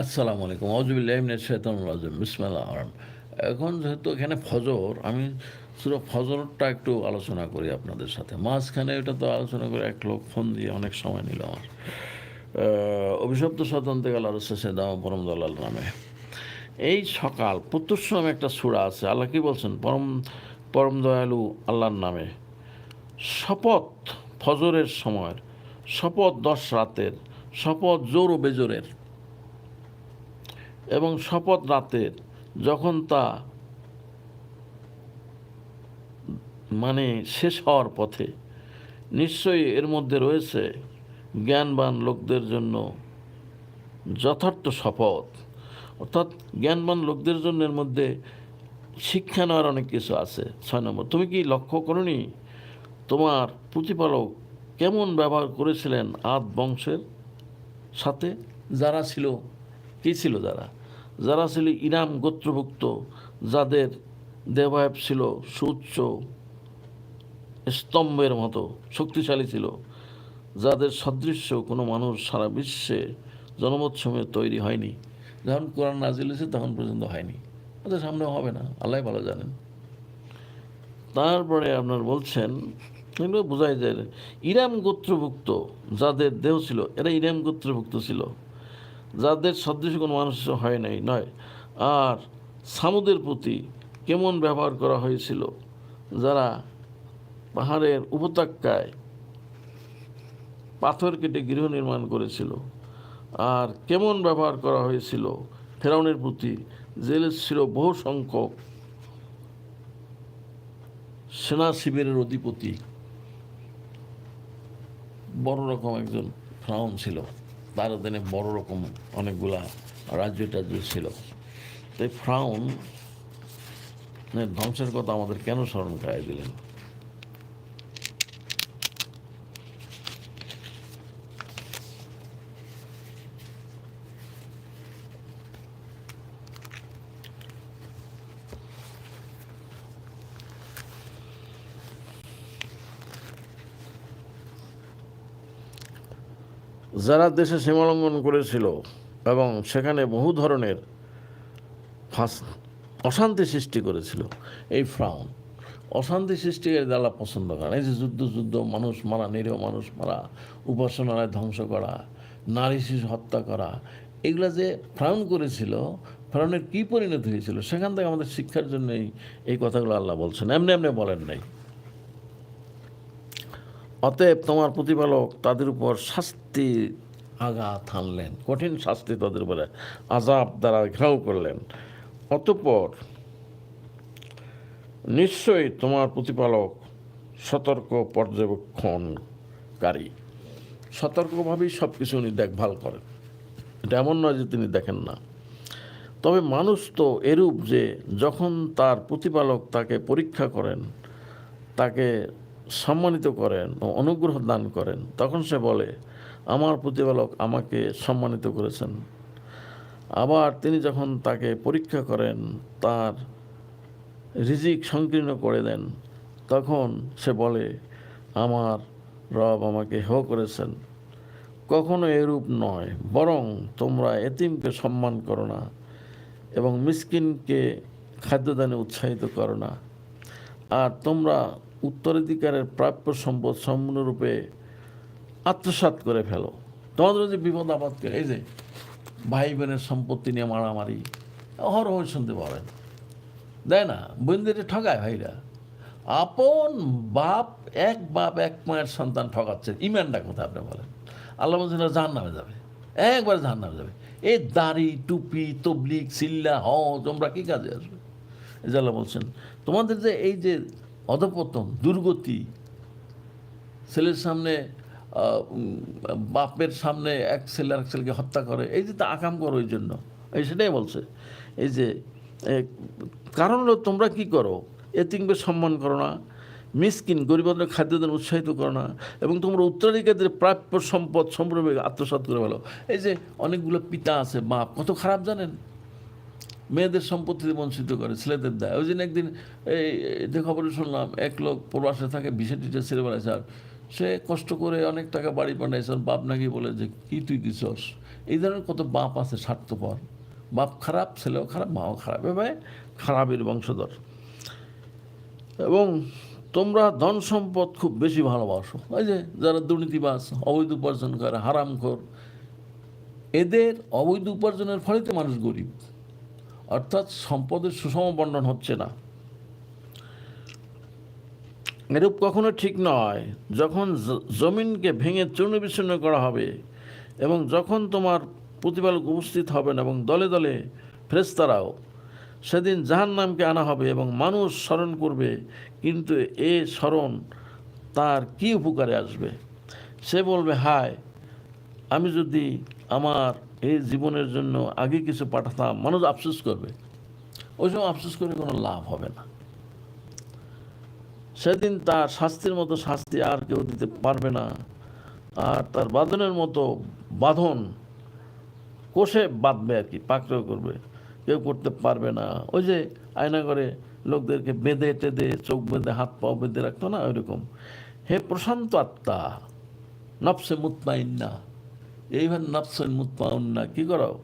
আসসালামু আলাইকুম। আউজুবিল্লাহিমিন শৈতান রাজিম। বিসমিল্লাহ আরম এখন যেহেতু এখানে ফজর, আমি শুধু ফজরটা একটু আলোচনা করি আপনাদের সাথে। মাঝখানে এটা তো আলোচনা করে এক লোক ফোন দিয়ে অনেক সময় নিল আমার। অভিশপ্ত স্বতন্ত্র গেল শেষে দাম পরম দলাল নামে। এই সকাল প্রত্যুষ নামে একটা সুরা আছে। আল্লাহ কি বলছেন? পরম পরম দয়ালু আল্লাহর নামে। শপথ ফজরের সময়ের, শপথ দশ রাতের, শপথ জোর ও বেজোরের। এবং শপথ রাতের যখন তা মানে শেষ হওয়ার পথে নিশ্চয়ই এর মধ্যে রয়েছে জ্ঞানবান লোকদের জন্য যথার্থ শপথ। অর্থাৎ জ্ঞানবান লোকদের জন্য এর মধ্যে শিক্ষা নেওয়ার অনেক কিছু আছে। ছয় নম্বর, তুমি কি লক্ষ্য করনি তোমার প্রতিপালক কেমন ব্যবহার করেছিলেন আদ বংশের সাথে? যারা ছিল, কী ছিল যারা? যারা ছিল ইরাম গোত্রভুক্ত, যাদের দেবায়ব ছিল সুউচ্চ স্তম্ভের মতো, শক্তিশালী ছিল, যাদের সদৃশ্য কোনো মানুষ সারা বিশ্বে জনমোৎসবে তৈরি হয়নি। যখন কোরআন নাজিল হয়েছে তখন পর্যন্ত হয়নি। ওদের সামনে হবে না আল্লাহ ভালো জানেন। তারপরে আপনার বলছেন, এগুলো বোঝাই যায় ইরাম গোত্রভুক্ত, যাদের দেহ ছিল, এরা ইরাম গোত্রভুক্ত ছিল। যাদের সদৃশ কোনো মানুষ হয় নাই, নয়। আর সামুদের প্রতি কেমন ব্যবহার করা হয়েছিল? যারা পাহাড়ের উপত্যকায় পাথর কেটে গৃহ নির্মাণ করেছিল। আর কেমন ব্যবহার করা হয়েছিল? ফেরাউনের প্রতি জেলে ছিল বহু সংখ্যক সেনা শিবিরের অধিপতি। বড় রকম একজন ফ্রাউন ছিল। তার দিনে বড় রকম অনেকগুলা রাজ্য টাজ্য ছিল। তাই ফ্রাউন ধ্বংসের কথা আমাদের কেন স্মরণ করাই দিলেন? যারা দেশে সীমালঙ্ঘন করেছিল এবং সেখানে বহু ধরনের ফাঁস- অশান্তি সৃষ্টি করেছিল, এই ফ্রাউন। অশান্তি সৃষ্টিকারী দ্বারা পছন্দ করেন এই যে যুদ্ধ যুদ্ধ, মানুষ মারা, নিরীহ মানুষ মারা, উপাসনালয় ধ্বংস করা, নারী শিশু হত্যা করা, এগুলা যে ফ্রাউন করেছিল, ফ্রাউনের কী পরিণত হয়েছিল, সেখান থেকে আমাদের শিক্ষার জন্য এই এই কথাগুলো আল্লাহ বলছেন। এমনি এমনি বলেন নাই। অতএব তোমার প্রতিপালক তাদের উপর শাস্তি আঘাত হানলেন, কঠিন শাস্তি তাদের উপরে আজাব দ্বারা ঘেরাও করলেন। অতঃপর নিশ্চয়ই তোমার প্রতিপালক সতর্ক পর্যবেক্ষণকারী। সতর্কভাবেই সব কিছু উনি দেখভাল করেন। এটা এমন নয় যে তিনি দেখেন না। তবে মানুষ তো এরূপ যে যখন তার প্রতিপালক তাকে পরীক্ষা করেন, তাকে সম্মানিত করেন ও অনুগ্রহ দান করেন। তখন সে বলে, আমার প্রতিপালক আমাকে সম্মানিত করেছেন। আবার তিনি যখন তাকে পরীক্ষা করেন, তার রিজিক সংকীর্ণ করে দেন, তখন সে বলে, আমার রব আমাকে হেয় করেছেন। কখনো এরূপ নয়, বরং তোমরা এতিমকে সম্মান করো না এবং মিসকিনকে খাদ্যদানে উৎসাহিত করো না। আর তোমরা উত্তরাধিকারের প্রাপ্য সম্পদ সম্পূর্ণরূপে আত্মসাৎ করে ফেলো। তোমাদের যে বিপদ আপদ এই যে ভাই বোনের সম্পত্তি নিয়ে মারামারি, অহরহ শুনতে পাবেন দেয় না? বোনদের ঠকায় ভাইরা। আপন বাপ, এক বাপ, এক মায়ের সন্তান ঠকাচ্ছে ইমানটা কোথায় আপনি বলেন? আল্লাহ বলছেন জাহান নামে যাবে। একবার জাহান নামে যাবে। এই দাড়ি, টুপি তবলিক সিল্লা হ তোমরা কী কাজে আসবে? এই আল্লাহ বলছেন, তোমাদের যে এই যে অধপতন, দুর্গতি, ছেলের সামনে বাপের সামনে এক ছেলে এক ছেলেকে হত্যা করে, এই যে তা আকাম করো ওই জন্য। এই সেটাই বলছে। এই যে কারণ হলো তোমরা কি করো? এতিমকে সম্মান করো না, মিসকিন গরিবদের খাদ্যদের উৎসাহিত করো না, এবং তোমরা উত্তরাধিকারীদের প্রাপ্য সম্পদ সম্পূর্ণভাবে আত্মসাৎ করে ফেলো। এই যে অনেকগুলো পিতা আছে, বাপ, কত খারাপ জানেন? মেয়েদের সম্পত্তিতে বঞ্চিত করে, ছেলেদের দেয়। ওই জন্য একদিন এই, যে খবরে শুনলাম, এক লোক প্রবাসে থাকে, বিশে টিটে ছেলে বেড়াচ্ছে আর সে কষ্ট করে অনেক টাকা বাড়ি পাঠাইছে বাপ নাকি বলে যে, কি তুই দিছস? এই ধরনের কত বাপ আছে স্বার্থপর। বাপ খারাপ, ছেলেও খারাপ, মাও খারাপ। এভাবে খারাপের বংশধর। এবং তোমরা ধন সম্পদ খুব বেশি ভালোবাসো। ওই যে যারা দুর্নীতিবাজ, অবৈধ উপার্জন করে হারামখোর, এদের অবৈধ উপার্জনের ফলে তো মানুষ গরিব। অর্থাৎ সম্পদের সুষম বন্টন হচ্ছে না। এরূপ কখনো ঠিক নয়, যখন জমিনকে ভেঙে চূর্ণ বিচ্ছিন্ন করা হবে এবং যখন তোমার প্রতিপালক উপস্থিত হবেন এবং দলে দলে ফেরেস্তারাও সেদিন জাহান নামকে আনা হবে এবং মানুষ স্মরণ করবে, কিন্তু এ স্মরণ তার কি উপকারে আসবে? সে বলবে, হায়, আমি যদি আমার এই জীবনের জন্য আগে কিছু পাঠাতাম মানুষ আফসোস করবে। ওই সময় আফসোস করে কোনো লাভ হবে না। সেদিন তার শাস্তির মতো শাস্তি আর কেউ দিতে পারবে না। আর তার বাঁধনের মতো বাঁধন কোষে বাঁধবে আর কি, পাকড়েও করবে। কেউ করতে পারবে না। ওই যে আয়না করে লোকদেরকে বেঁধে টেঁধে, চোখ বেঁধে, হাত পাও বেঁধে রাখতো না? ওইরকম। হে প্রশান্ত আত্মা, নফসে মুতমাইন্না। এইভাবে নফসে মুতমাউন্না কী করো?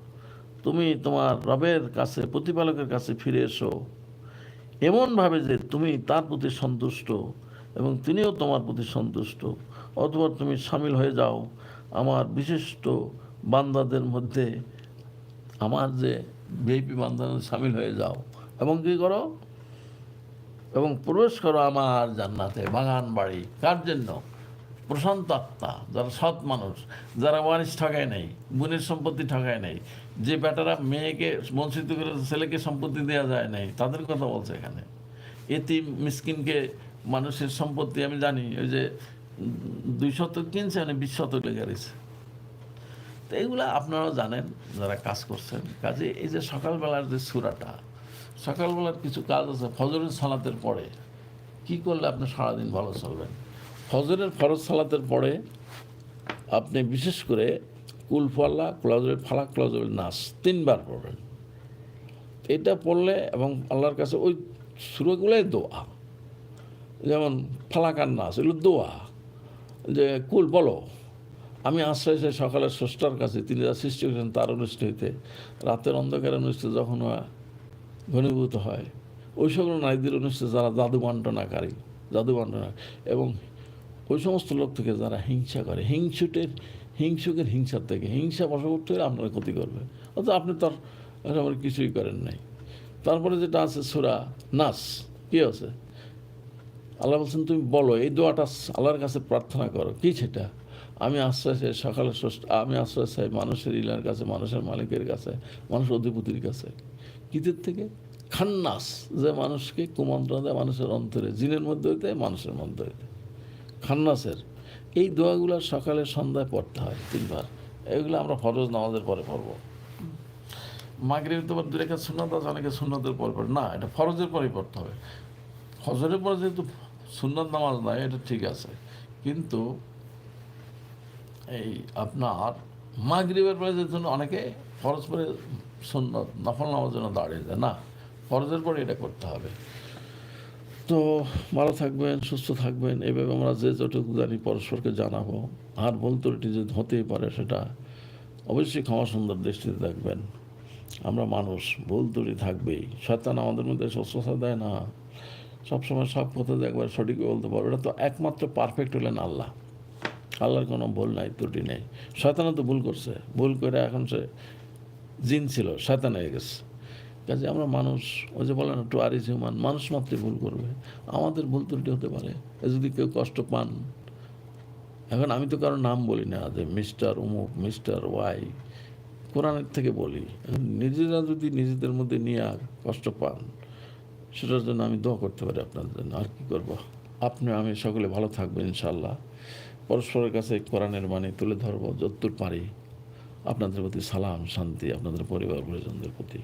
তুমি তোমার রবের কাছে, প্রতিপালকের কাছে ফিরে এসো। এমনভাবে যে তুমি তার প্রতি সন্তুষ্ট এবং তিনিও তোমার প্রতি সন্তুষ্ট, অথবা তুমি সামিল হয়ে যাও। আমার বিশিষ্ট বান্দাদের মধ্যে আমার যে ভিআইপি বান্দাদের সামিল হয়ে যাও। এবং কী করো? এবং প্রবেশ করো আমার জান্নাতে, বাগান বাড়ি। কার জন্য? প্রশান্ত আত্মা, যারা সৎ মানুষ, যারা ওয়ারিস ঠকায় নেই বোনের সম্পত্তি ঠকায় নেই, যে বেটারা মেয়েকে বঞ্চিত করে ছেলেকে সম্পত্তি দেওয়া যায় নাই, তাদের কথা বলছে এখানে। এটি মিসকিনকে মানুষের সম্পত্তি, আমি জানি, ওই যে দুই শতক কিনছে মানে বিশ শতক লেগে গেছে। তো এইগুলো আপনারাও জানেন, যারা কাজ করছেন। কাজে এই যে সকালবেলার যে সুরাটা, সকালবেলার কিছু কাজ আছে, ফজরের সালাতের পরে। কি করলে আপনি সারাদিন ভালো চলবেন? ফজরের ফরজ সালাতের পরে আপনি বিশেষ করে কুলফাল্লা ক্লাজের ফালাক ক্লাজের নাচ তিনবার পড়বেন। এটা পড়লে এবং আল্লাহর কাছে ওই সুরগুলোই দোয়া। যেমন ফালাকার নাচ এগুলো দোয়া। যে কুল বলো, আমি আশ্রয় চাই সকালের স্রষ্টার কাছে, তিনি যা সৃষ্টি করেছেন তার অনুষ্ঠ হইতে। রাতের অন্ধকারে অনুষ্ঠিত যখন ঘনীভূত হয়, ওই সকল নারীদের অনুষ্ঠিত যারা জাদু বন্টনাকারী জাদু বন্টনা এবং ওই সমস্ত লোক থেকে যারা হিংসা করে, হিংসুটের, হিংসুকের হিংসার থেকে, হিংসা বশবর্তী হলে আপনার ক্ষতি করবে। অর্থাৎ আপনি তার আমার কিছুই করেন নাই। তারপরে যেটা আছে সুরা নাস, কি আছে? আল্লাহ বলছেন, তুমি বলো, এই দোয়াটা আল্লাহর কাছে প্রার্থনা করো। কি সেটা? আমি আশ্রয় চাই সকালে আমি আশ্রয় চাই মানুষের ইলার কাছে, মানুষের মালিকের কাছে, মানুষ অধিপতির কাছে। কিদের থেকে? খান্নাস, যে মানুষকে কুমন্ত্রণ দেয় মানুষের অন্তরে, জিনের মধ্যে হইতে মানুষের মধ্যে হইতে। খান্নাসের। এই দোয়াগুলো সকালে সন্ধ্যায় পড়তে হয় তিনবার। এগুলো আমরা ফরজ নামাজের পরে পড়ব। মাগরিব তোমার দু রেখা সুন্নত আছে, অনেকে সুন্নতের পরে পড়ে। না, এটা ফরজের পরেই পড়তে হবে। ফজরের পরে যেহেতু সুন্নত নামাজ নয় এটা ঠিক আছে। কিন্তু এই আপনার মাগরিবের পরে যেহেতু অনেকে ফরজ পরে সুন্নত, নফল নামাজের জন্য দাঁড়িয়ে যায়, না? ফরজের পরে এটা করতে হবে। তো ভালো থাকবেন, সুস্থ থাকবেন। এভাবে আমরা যে যতটুকু জানি পরস্পরকে জানাব। আর ভুল ত্রুটি যদি হতেই পারে সেটা অবশ্যই ক্ষমা সুন্দর দৃষ্টিতে দেখবেন। আমরা মানুষ ভুল ত্রুটি থাকবেই। শয়তান আমাদের মধ্যে স্বচ্ছতা দেয় না। সবসময় সব কথা যে একবার সঠিক বলতে পারবে, এটা তো একমাত্র পারফেক্ট হলেন আল্লাহ। আল্লাহর কোনো ভুল নাই, ত্রুটি নেই। শয়তানও তো ভুল করছে। ভুল করে এখন সে জিন ছিল, শয়তান হয়ে গেছে। কাজে আমরা মানুষ, ওই যে বলেন টু আর ইজ হিউম্যান মানুষ মাত্রই ভুল করবে। আমাদের ভুল ত্রুটি হতে পারে। যদি কেউ কষ্ট পান, এখন আমি তো কারও নাম বলি না, যে মিস্টার উমুক মিস্টার, ওয়াই, কোরআনের থেকে বলি। নিজেরা যদি নিজেদের মধ্যে নিয়ে কষ্ট পান, সেটার জন্য আমি দোয়া করতে পারি আপনার জন্য। আর কী করব? আপনি, আমি সকলে ভালো থাকবেন ইনশাল্লাহ পরস্পরের কাছে কোরআনের বাণী তুলে ধরবো যতদূর পারি। আপনাদের প্রতি সালাম, শান্তি, আপনাদের পরিবার, পরিজনদের প্রতি।